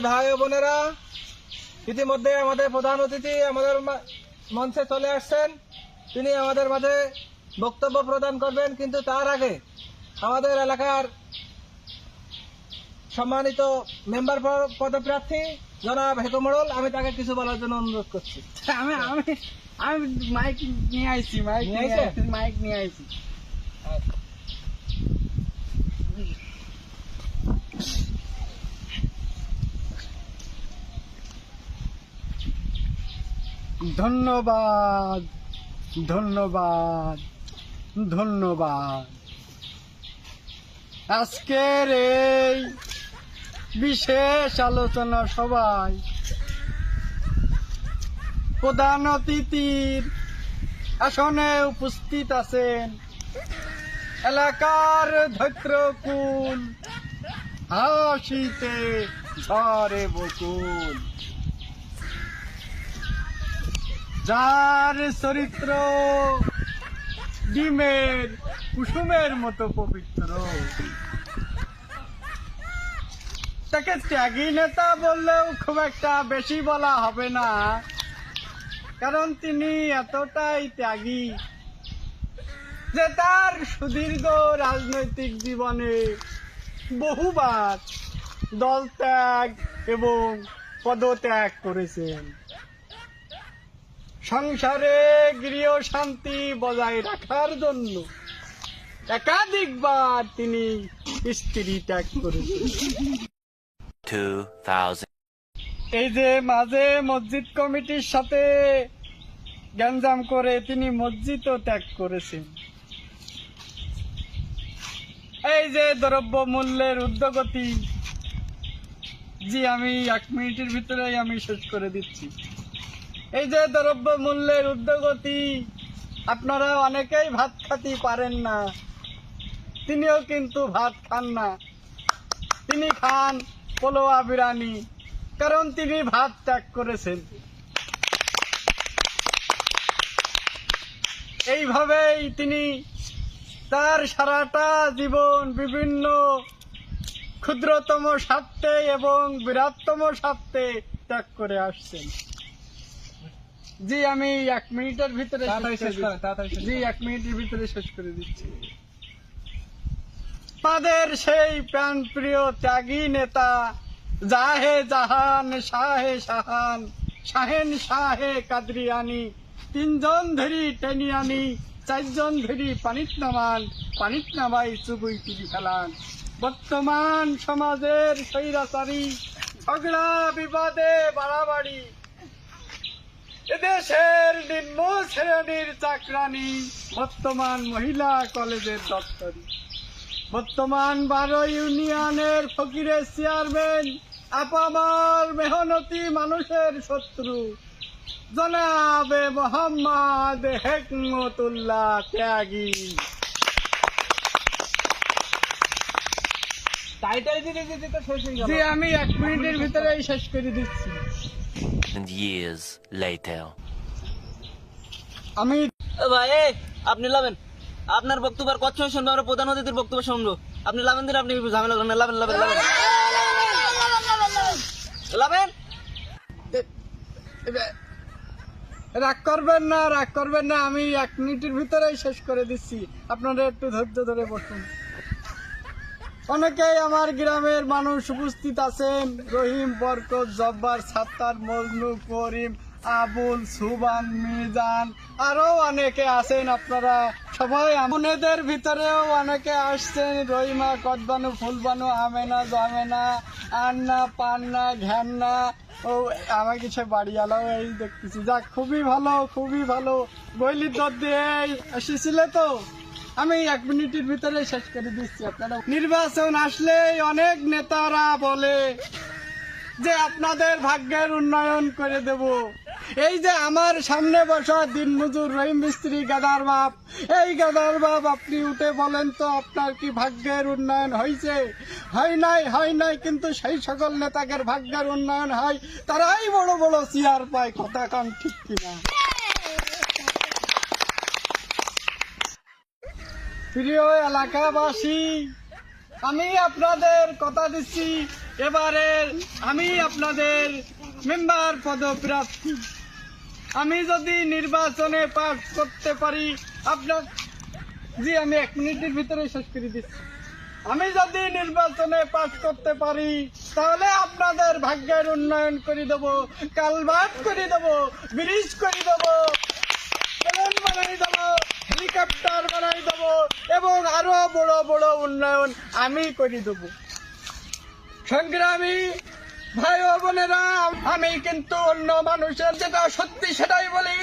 ভাই বোনেরা ইতিমধ্যে আমাদের প্রধান অতিথি আমাদের মঞ্চে চলে আসছেন। তিনি আমাদের মাঝে বক্তব্য প্রদান করবেন কিন্তু তার আগে আমাদের এলাকার সম্মানিত মেম্বার পদপ্রার্থী জনাব হেকো মোড়ল আমি তাকে কিছু বলার জন্য অনুরোধ করছি। আমি আমি আমি মাইক নিয়ে আইছি মাইক নিয়ে মাইক নিয়ে আইছি। ধন্যবাদ ধন্যবাদ ধন্যবাদ। আজকের এই বিশেষ আলোচনা সবাই প্রধান অতিথির আসনে উপস্থিত আছেন এলাকার ধৈত্রকুল হাসিতে ঝরে বকুল। যার চরিত্র ডিমের, কুসুমের মতো পবিত্র। তাকে ত্যাগী নেতা বললেও খুব একটা বেশি বলা হবে না, কারণ তিনি এতটাই ত্যাগী যে তার সুদীর্ঘ রাজনৈতিক জীবনে বহুবার দল ত্যাগ এবং পদত্যাগ করেছেন। সংসারে গৃহ শান্তি বজায় রাখার জন্য একাধিকবার তিনি স্ত্রী ত্যাগ করেছেন। এই যে মাঝে মসজিদ কমিটির সাথে গ্যাঞ্জাম করে তিনি মসজিদও ত্যাগ করেছেন। এই যে দ্রব্য মূল্যের উদ্যোগতি জি আমি এক মিনিটের ভিতরেই আমি শেষ করে দিচ্ছি। এই যে দ্রব্য মূল্যের উদ্যোগতি, আপনারা অনেকেই ভাত খাতি পারেন না। তিনিও কিন্তু ভাত খান না। তিনি খান পোলোয়া বিরানি কারণ তিনি ভাত ত্যাগ করেছেন। এইভাবেই তিনি তার সারাটা জীবন বিভিন্ন ক্ষুদ্রতম স্বার্থে এবং বৃহত্তম স্বার্থে ত্যাগ করে আসছেন। জি আমি এক মিনিটের ভিতরে জি এক মিনিটের ভিতরে শেষ করে দিচ্ছি। তাদের সেই প্রাণ প্রিয় ত্যাগী নেতা জাহে জাহান শাহে শাহান শাহেন শাহে কাদরিয়ানি তিনজন ধরি টেনিয়ানি চারজন ধরি পানিত নামান পানিত নামাই চুবুই তুলি ফেলান। বর্তমান সমাজের স্বৈরাচারী ঝগড়া বিবাদে বাড়াবাড়ি এদেশের নিম্ন শ্রেণির চাকরানি বর্তমান মহিলা কলেজের দপ্তরি। বর্তমান বারো ইউনিয়নের ফকিরের চেয়ারম্যান আপামার মেহনতি মানুষের শত্রু। জনাবে মোহাম্মদ হেকমতুল্লাহ ত্যাগী। টাইটেল দিতে জি আমি এক মিনিটের ভিতরেই শেষ করে দিচ্ছি। And years later. আমি ভাই আপনি লাভেন। আপনার বক্তব্য আর কত শুনব আমরা প্রধান অতিথির বক্তব্য শুনব। আপনি লাভেন দিন আপনি ঝামেলা করেন। লাভেন লাভেন লাভেন। লাভেন? রাগ করবেন না রাগ করবেন না। আমি এক মিনিটের ভিতরেই শেষ করে দিচ্ছি। আপনারা একটু ধৈর্য ধরে বসুন। অনেকেই আমার গ্রামের মানুষ উপস্থিত আছেন। রহিম, বরকত, জব্বার, সাত্তার, মজনু, করিম, আবুল, সুবান, মিজান, আরও অনেকে আছেন আপনারা। সবাই আমনেদের ভিতরেও অনেকে আসছেন। রহিমা, কদবানু, ফুলবানু, আমেনা, জামেনা, আন্না, পান্না, ঘ্যান্না ও আমার কিছু বাড়িওয়ালাও এই দেখতেছি। যাক, খুবই ভালো খুবই ভালো। বইলি দর দিয়ে এসেছিলে তো? আমি এক মিনিটের ভিতরে শেষ করে দিচ্ছি আপনারা। নির্বাচন আসলেই অনেক নেতারা বলে যে আপনাদের ভাগ্যের উন্নয়ন করে দেব। এই যে আমার সামনে বসা দিনমজুর রহিম মিস্ত্রি গাদার বাপ, এই গাদার বাপ আপনি উঠে বলেন তো আপনার কি ভাগ্যের উন্নয়ন হয়েছে? হয় নাই হয় নাই, কিন্তু সেই সকল নেতাদের ভাগ্যের উন্নয়ন হয়, তারাই বড় বড় চেয়ার পায়, কথা কান ঠিক কিনা। প্রিয় এলাকাবাসী, আমি আপনাদের কথা দিচ্ছি। এবারে আমি আপনাদের মেম্বার পদপ্রার্থী। আমি যদি নির্বাচনে পাস করতে পারি, আপনার জি, আমি এক মিনিটের ভিতরে শেষ করে দিচ্ছি। আমি যদি নির্বাচনে পাস করতে পারি, তাহলে আপনাদের ভাগ্যের উন্নয়ন করে দেব, কালভার্ট করে দেব, ব্রিজ করে দেব বানাই দেব। হেলিকপ্টার বানাই দেব এবং আরও বড় বড় উন্নয়ন আমি করে দেব। সংগ্রামী ভাই বোনেরা, আমি কিন্তু অন্য মানুষের যেটা সত্যি সেটাই বলি।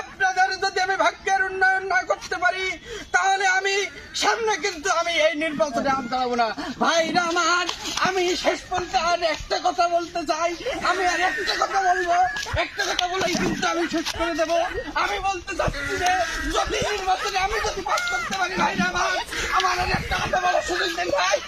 আপনাদের যদি আমি ভাগ্যের উন্নয়ন না করতে পারি তাহলে আমি সামনে কিন্তু আমি এই নির্বাচনে আর দাঁড়াবো না। ভাইরা আমার, আমি শেষ পর্যন্ত আর একটা কথা বলতে চাই। আমি আর একটা কথা বলব। একটা কথা বলেই কিন্তু আমি শেষ করে দেব। আমি বলতে চাচ্ছি যে, যদি নির্বাচনে আমি যদি পাস করতে পারি, ভাইরা আমার আমার আর একটা কথা বলার সুযোগ দেন ভাই।